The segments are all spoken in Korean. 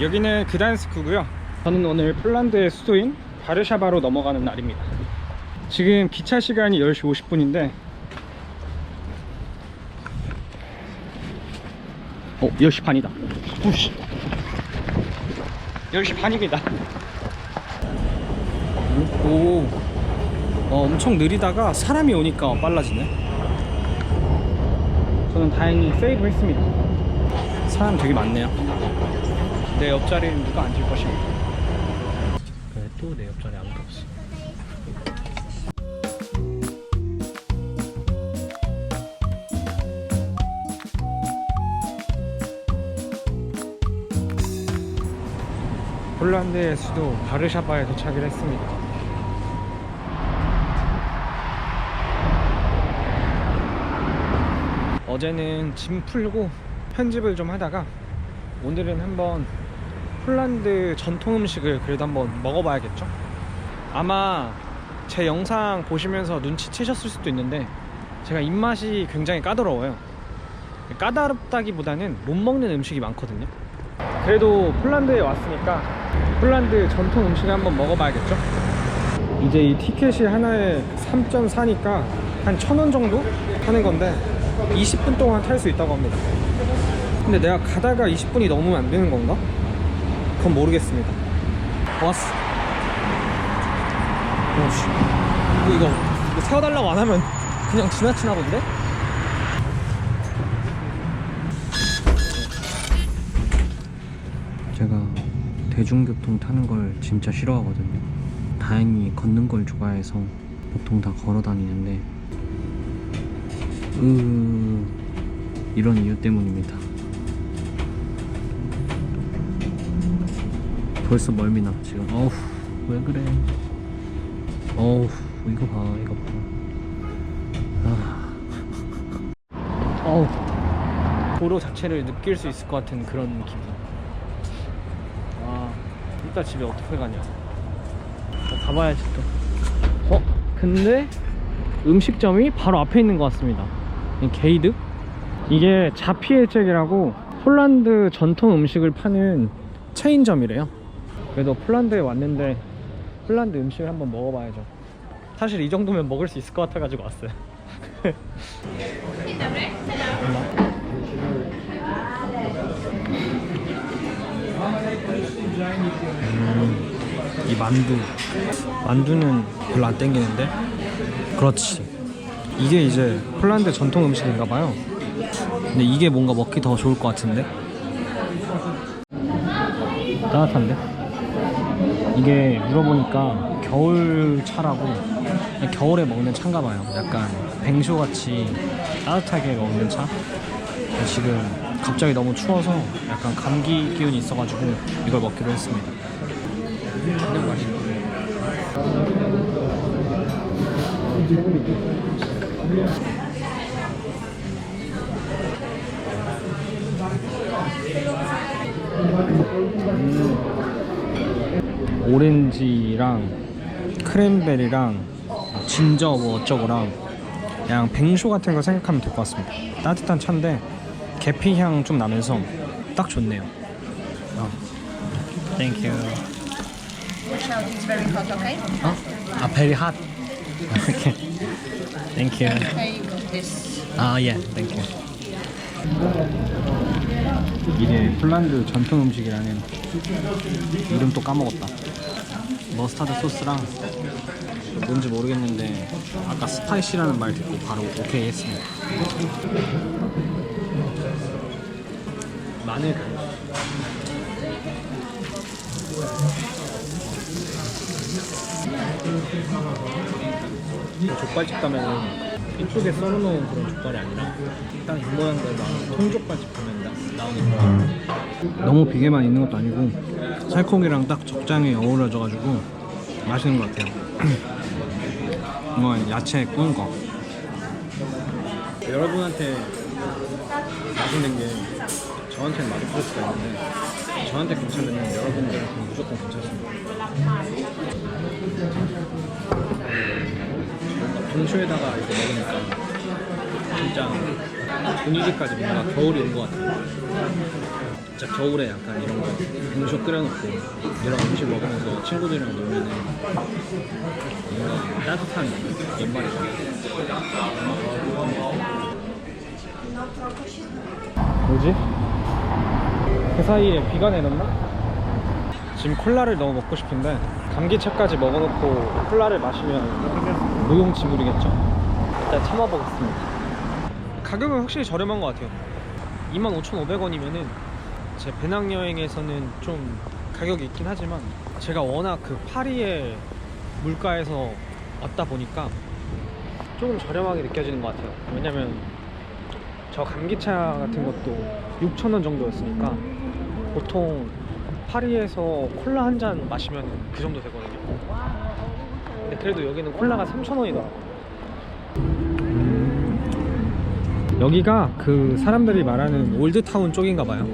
여기는 그단스크고요. 저는 오늘 폴란드의 수도인 바르샤바로 넘어가는 날입니다. 지금 기차 시간이 10시 50분인데 어 10시 반이다. 오씨 10시 반입니다. 오 어, 엄청 느리다가 사람이 오니까 빨라지네. 저는 다행히 세이브 했습니다. 사람 되게 많네요 내 옆자리는 누가 앉을 것인가? 그래 또내 옆자리 아무도 없어. 폴란드의 수도 바르샤바에 도착을 했습니다. 어제는 짐 풀고 편집을 좀 하다가 오늘은 한번 폴란드 전통 음식을 그래도 한번 먹어봐야겠죠? 아마 제 영상 보시면서 눈치채셨을 수도 있는데 제가 입맛이 굉장히 까다로워요. 까다롭다기보다는 못 먹는 음식이 많거든요. 그래도 폴란드에 왔으니까 폴란드 전통 음식을 한번 먹어봐야겠죠? 이제 이 티켓이 하나에 3.4니까 한 1,000원 정도 하는 건데 20분 동안 탈 수 있다고 합니다. 근데 내가 가다가 20분이 넘으면 안 되는 건가? 그건 모르겠습니다. 왔어. 오씨. 이거, 이거, 이거 세워달라고 안 하면 그냥 지나치나 본데? 제가 대중교통 타는 걸 진짜 싫어하거든요. 다행히 걷는 걸 좋아해서 보통 다 걸어 다니는데, 으, 이런 이유 때문입니다. 벌써 멀미나 지금. 어우, 왜 그래? 어우, 이거 봐, 이거 봐. 아. 어우, 도로 자체를 느낄 수 있을 것 같은 그런 기분. 아, 이따 집에 어떻게 가냐? 나 가봐야지 또. 어, 근데 음식점이 바로 앞에 있는 것 같습니다. 이 게이드? 이게 자피에책이라고 폴란드 전통 음식을 파는 체인점이래요. 그래도 폴란드에 왔는데 폴란드 음식을 한번 먹어봐야죠. 사실 이 정도면 먹을 수 있을 것 같아가지고 왔어요. 음, 이 만두. 만두는 별로 안 땡기는데? 그렇지. 이게 이제 폴란드 전통 음식인가 봐요. 근데 이게 뭔가 먹기 더 좋을 것 같은데? 따뜻한데 이게 물어보니까 겨울 차라고 겨울에 먹는 차인가 봐요. 약간 뱅쇼 같이 따뜻하게 먹는 차? 지금 갑자기 너무 추워서 약간 감기 기운이 있어가지고 이걸 먹기로 했습니다. 그냥 맛있네 오렌지랑 크랜베리랑 진저 뭐 어쩌고랑 그냥 뱅쇼 같은 거 생각하면 될 것 같습니다 따뜻한 차인데 계피 향 좀 나면서 딱 좋네요 어. Thank you Now it's very hot, okay? 어? 아 very hot okay Thank you Okay, you got this. 아 예, 땡큐. 이게 폴란드 전통 음식이라는 이름 또 까먹었다. 머스타드 소스랑 뭔지 모르겠는데 아까 스파이시라는 말 듣고 바로 오케이 했습니다. 마늘 간. 족발집 가면은 이쪽에 썰어놓은 그런 족발이 아니라 딱 이 모양대로 나오는 통족발집 나, 나오는 거 너무 비계만 있는 것도 아니고 살코기랑 딱 적당히 어우러져가지고 맛있는 것 같아요. 이건 야채 구운 거. 여러분한테 맛있는 게 저한테는 맛없을 수가 있는데 저한테 괜찮으면 여러분들한테는 무조건 괜찮습니다 뭔가 동쇼에다가 이렇게 먹으니까 진짜 분위기까지 뭔가 겨울이 온 것 같아요. 진짜 겨울에 약간 이런 거 음식 끓여놓고 이런 음식 먹으면서 친구들이랑 놀면은 뭔가 따뜻한 연말이다. 뭐지? 그 사이에 비가 내렸나? 지금 콜라를 너무 먹고 싶은데 감기차까지 먹어놓고 콜라를 마시면 무용 지물이겠죠? 일단 참아보겠습니다. 가격은 확실히 저렴한 것 같아요. 25,500원이면은 제 배낭여행에서는 좀 가격이 있긴 하지만 제가 워낙 그 파리의 물가에서 왔다 보니까 조금 저렴하게 느껴지는 것 같아요. 왜냐면 저 감기차 같은 것도 6,000원 정도였으니까 보통 파리에서 콜라 한 잔 마시면 그 정도 되거든요. 근데 그래도 여기는 콜라가 3,000원이더라고요. 여기가 그 사람들이 말하는 올드타운 쪽인가 봐요.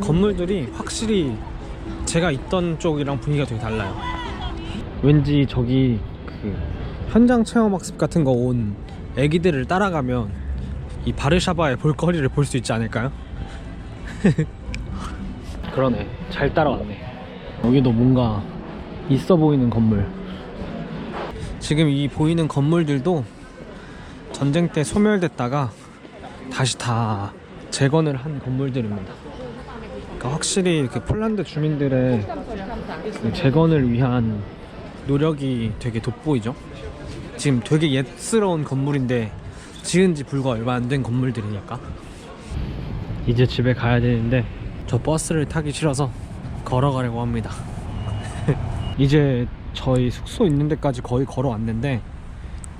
건물들이 확실히 제가 있던 쪽이랑 분위기가 되게 달라요. 왠지 저기 그 현장 체험 학습 같은 거 온 애기들을 따라가면 이 바르샤바의 볼거리를 볼 수 있지 않을까요? 그러네. 잘 따라왔네. 여기도 뭔가 있어 보이는 건물. 지금 이 보이는 건물들도 전쟁 때 소멸됐다가 다시 다 재건을 한 건물들입니다. 그러니까 확실히 그 폴란드 주민들의 그 재건을 위한 노력이 되게 돋보이죠. 지금 되게 옛스러운 건물인데 지은 지 불과 얼마 안 된 건물들이니까. 이제 집에 가야 되는데 저 버스를 타기 싫어서 걸어가려고 합니다. 이제 저희 숙소 있는 데까지 거의 걸어왔는데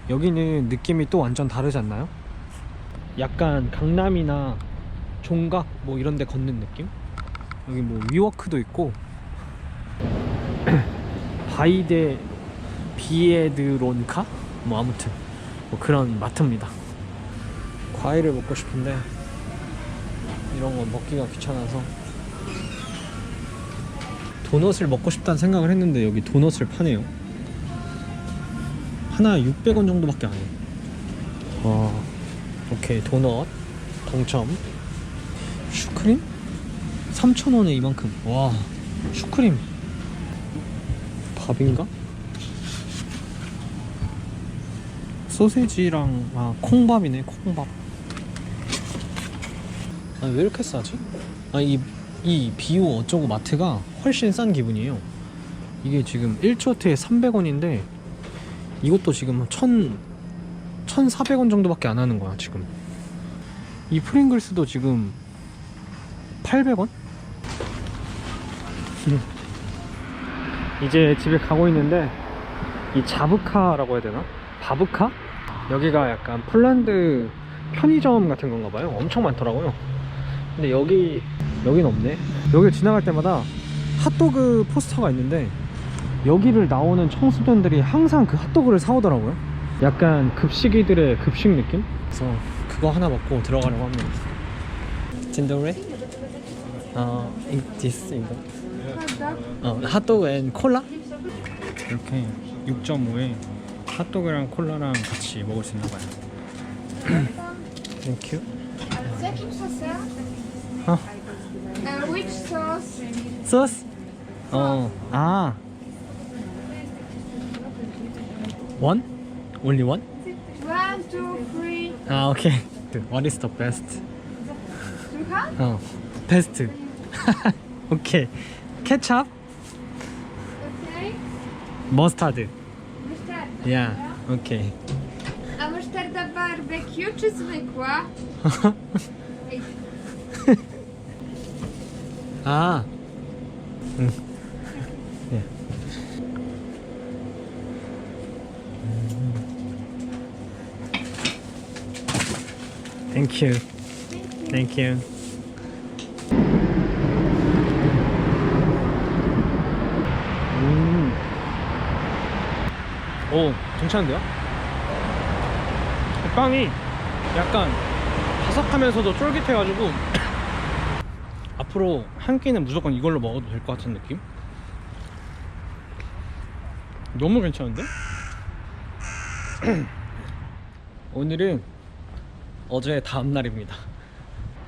여기는 느낌이 또 완전 다르지 않나요? 약간 강남이나 종각 뭐 이런 데 걷는 느낌? 여기 뭐 위워크도 있고 바이데 비에드론카? 뭐 아무튼 뭐 그런 마트입니다 과일을 먹고 싶은데 이런 건 먹기가 귀찮아서 도넛을 먹고 싶다는 생각을 했는데 여기 도넛을 파네요. 하나 600원 정도밖에 안 해요. 와 오케이. 도넛 동점. 슈크림? 3,000원에 이만큼. 와 슈크림. 밥인가? 소세지랑 아 콩밥이네 콩밥. 아왜 이렇게 싸지? 아이 이 비오 어쩌고 마트가 훨씬 싼 기분이에요 이게 지금 1초트에 300원인데 이것도 지금 1,000 1,400원 정도밖에 안 하는 거야 지금 이 프링글스도 지금 800원? 이제 집에 가고 있는데 이 자브카라고 해야 되나? 바브카? 여기가 약간 폴란드 편의점 같은 건가 봐요 엄청 많더라고요 근데 여기 여긴 없네 여기 지나갈 때마다 핫도그 포스터가 있는데 여기를 나오는 청소년들이 항상 그 핫도그를 사오더라고요 약간 급식이들의 급식 느낌? 그래서 그거 하나 먹고 들어가려고 합니다 진도레? 어, 이- this 이거 어, 핫도그 앤 콜라? 이렇게 6.5에 핫도그랑 콜라랑 같이 먹을 수 있나 봐요 땡큐. 어? Uh, which sauce? 소스? 어, 아 원? Only one? One, two, three. 아 오케이 What is the best? You have? 어 베스트 오케이 케찹 Okay. 머스타드 Mustard. 야 오케이 A musztarda barbecue czy zwykła? 아 응. 예. 땡큐 땡큐 음. 오 괜찮은데요? 빵이 약간 바삭하면서도 쫄깃해가지고 앞으로 한 끼는 무조건 이걸로 먹어도 될 것 같은 느낌? 너무 괜찮은데? 오늘은 어제 다음 날입니다.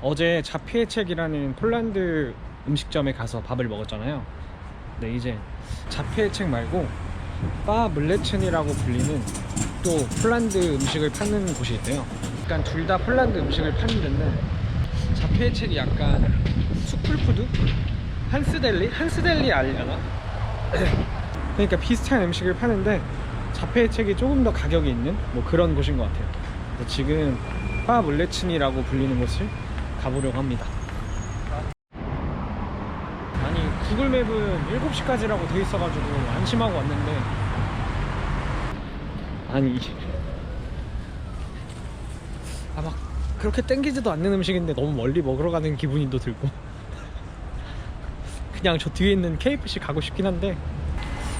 어제 자피에책이라는 폴란드 음식점에 가서 밥을 먹었잖아요. 근데 이제 자피에책 말고 바 물레첸이라고 불리는 또 폴란드 음식을 파는 곳이 있대요. 약간 둘다 폴란드 음식을 파는 데인데 자피에책이 약간 수풀푸드? 한스델리? 한스델리 알려나? 그러니까 비슷한 음식을 파는데 자페책이 조금 더 가격이 있는 뭐 그런 곳인 것 같아요. 지금 바 물레친이라고 불리는 곳을 가보려고 합니다. 아니 구글맵은 7시까지라고 돼 있어가지고 안심하고 왔는데 아니 아막 그렇게 땡기지도 않는 음식인데 너무 멀리 먹으러 가는 기분이 또 들고 그냥 저 뒤에 있는 KFC 가고 싶긴 한데.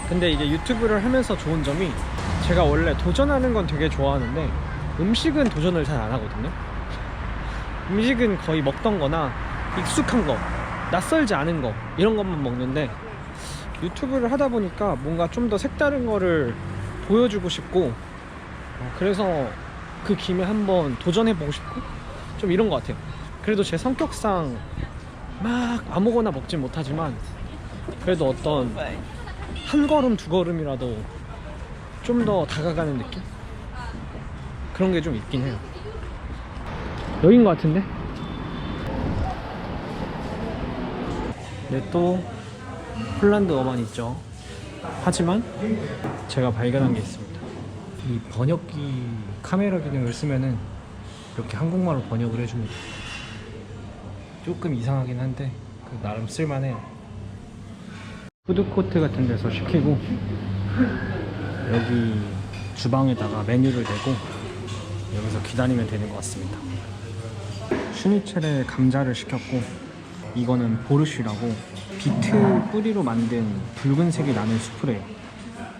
근데 이게 유튜브를 하면서 좋은 점이 제가 원래 도전하는 건 되게 좋아하는데 음식은 도전을 잘 안 하거든요. 음식은 거의 먹던 거나 익숙한 거 낯설지 않은 거 이런 것만 먹는데 유튜브를 하다 보니까 뭔가 좀 더 색다른 거를 보여주고 싶고 어, 그래서 그 김에 한번 도전해보고 싶고 좀 이런 것 같아요. 그래도 제 성격상 막 아무거나 먹진 못하지만 그래도 어떤 한 걸음 두 걸음이라도 좀 더 다가가는 느낌? 그런 게 좀 있긴 해요 여긴 것 같은데? 네, 또 폴란드 어만 있죠 하지만 제가 발견한 게 있습니다 이 번역기 카메라 기능을 쓰면은 이렇게 한국말로 번역을 해줍니다 조금 이상하긴 한데 그 나름 쓸만해요. 푸드코트 같은 데서 시키고 여기 주방에다가 메뉴를 대고 여기서 기다리면 되는 것 같습니다. 슈니첼에 감자를 시켰고 이거는 보르쉬라고 비트 뿌리로 만든 붉은색이 나는 수프래요.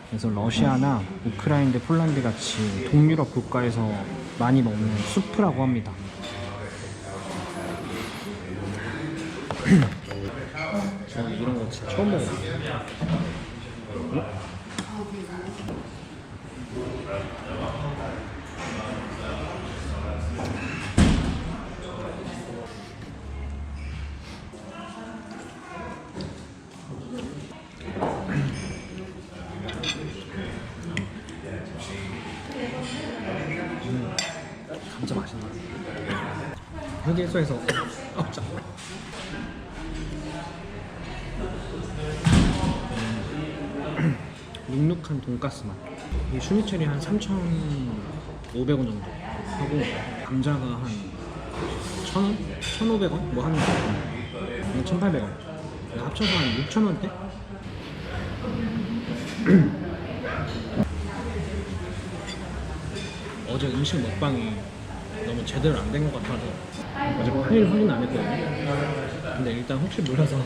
그래서 러시아나 우크라이나, 폴란드 같이 동유럽 국가에서 많이 먹는 수프라고 합니다 저 이런 거 진짜 처음 먹어봐요 진짜 맛있네 휴게소에서 어, 짜. 음. 눅눅한 돈가스 맛. 이 슈니첼이 한 3,500원 정도 하고 감자가 한 1,000원? 1,500원? 뭐 하는 거 1,800원. 합쳐서 한 6,000원대? 어제 음식 먹방이 너무 제대로 안 된 것 같아서 어제 파일 확인 안 했거든요. 근데 일단 혹시 몰라서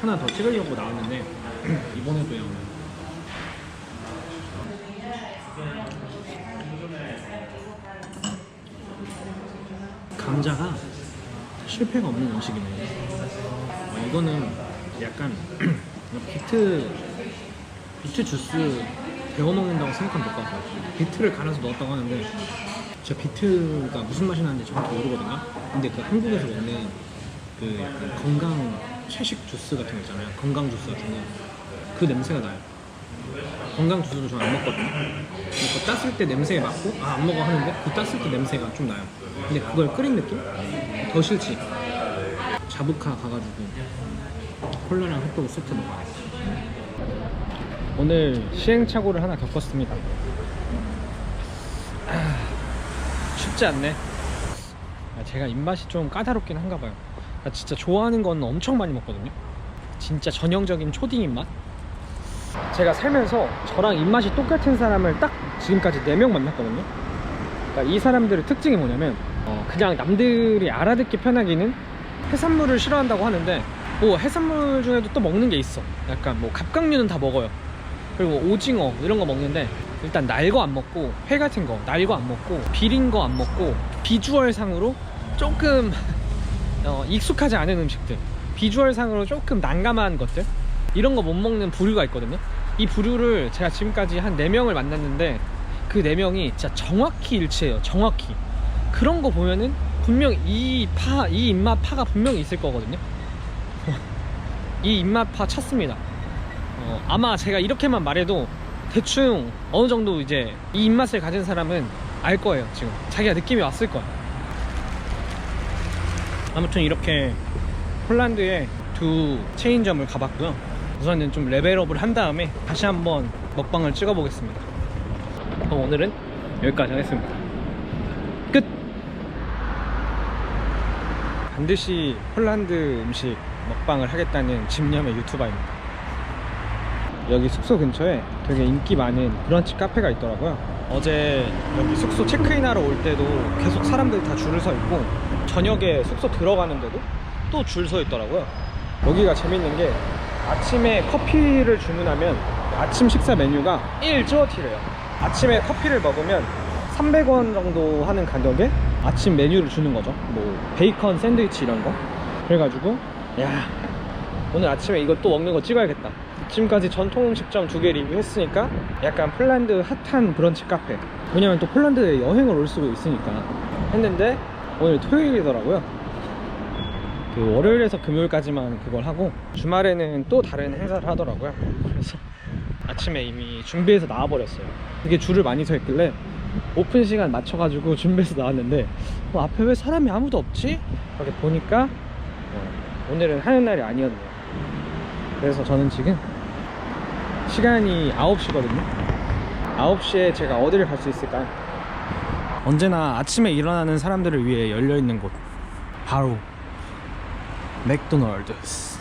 하나 더 찍으려고 나왔는데 이번에도요. 감자가 실패가 없는 음식이네요. 어, 이거는 약간 비트 비트 주스 데워 먹는다고 생각하면 될 것 같아요. 비트를 갈아서 넣었다고 하는데 제가 비트가 무슨 맛이 나는지 정확히 모르거든요. 근데 그 한국에서 먹는 그 건강 채식 주스 같은 거 있잖아요. 건강 주스 같은 거. 그 냄새가 나요. 건강 주스도 저는 안 먹거든요. 근데 그 땄을 때 냄새에 맞고 아 안 먹어 하는데 그 땄을 때 냄새가 좀 나요. 근데 그걸 끓인 느낌? 더 싫지. 자부카 가가지고 콜라랑 핫도그 세트 먹어야겠다. 오늘 시행착오를 하나 겪었습니다. 아, 쉽지 않네. 아, 제가 입맛이 좀 까다롭긴 한가 봐요. 나 진짜 좋아하는 건 엄청 많이 먹거든요. 진짜 전형적인 초딩 입맛. 제가 살면서 저랑 입맛이 똑같은 사람을 딱 지금까지 4명 만났거든요. 그러니까 이 사람들의 특징이 뭐냐면 어, 그냥 남들이 알아듣기 편하기는 해산물을 싫어한다고 하는데 뭐 해산물 중에도 또 먹는 게 있어. 약간 뭐 갑각류는 다 먹어요. 그리고 오징어 이런 거 먹는데 일단 날 거 안 먹고 회 같은 거 날 거 안 먹고 비린 거 안 먹고 비주얼 상으로 조금 어, 익숙하지 않은 음식들 비주얼 상으로 조금 난감한 것들 이런 거 못 먹는 부류가 있거든요 이 부류를 제가 지금까지 한 4명을 만났는데 그 4명이 진짜 정확히 일치해요 정확히 그런 거 보면은 분명 이 파, 이 입맛 파가 분명히 있을 거거든요. 이 입맛 파 찾습니다. 어, 아마 제가 이렇게만 말해도 대충 어느 정도 이제 이 입맛을 가진 사람은 알 거예요. 지금 자기가 느낌이 왔을 거야. 아무튼 이렇게 폴란드의 두 체인점을 가봤고요. 우선은 좀 레벨업을 한 다음에 다시 한번 먹방을 찍어 보겠습니다. 그럼 오늘은 여기까지 하겠습니다. 끝! 반드시 폴란드 음식 먹방을 하겠다는 집념의 유튜버입니다. 여기 숙소 근처에 되게 인기 많은 브런치 카페가 있더라고요. 어제 여기 숙소 체크인하러 올 때도 계속 사람들이 다 줄을 서 있고 저녁에 숙소 들어가는데도 또 줄 서 있더라고요. 여기가 재밌는 게 아침에 커피를 주문하면 아침 식사 메뉴가 1저티래요. 아침에 커피를 먹으면 300원 정도 하는 가격에 아침 메뉴를 주는 거죠. 뭐 베이컨 샌드위치 이런 거. 그래가지고 야 오늘 아침에 이거 또 먹는 거 찍어야겠다. 지금까지 전통 음식점 두 개 리뷰했으니까 약간 폴란드 핫한 브런치 카페. 왜냐면 또 폴란드에 여행을 올 수도 있으니까 했는데 오늘 토요일이더라고요. 그 월요일에서 금요일까지만 그걸 하고 주말에는 또 다른 행사를 하더라고요. 그래서 아침에 이미 준비해서 나와버렸어요. 이게 줄을 많이 서 있길래 오픈 시간 맞춰가지고 준비해서 나왔는데 어, 앞에 왜 사람이 아무도 없지? 이렇게 보니까 어, 오늘은 하는 날이 아니었네요. 그래서 저는 지금 시간이 9시거든요. 9시에 제가 어디를 갈 수 있을까요? 언제나 아침에 일어나는 사람들을 위해 열려있는 곳 바로 맥도날드스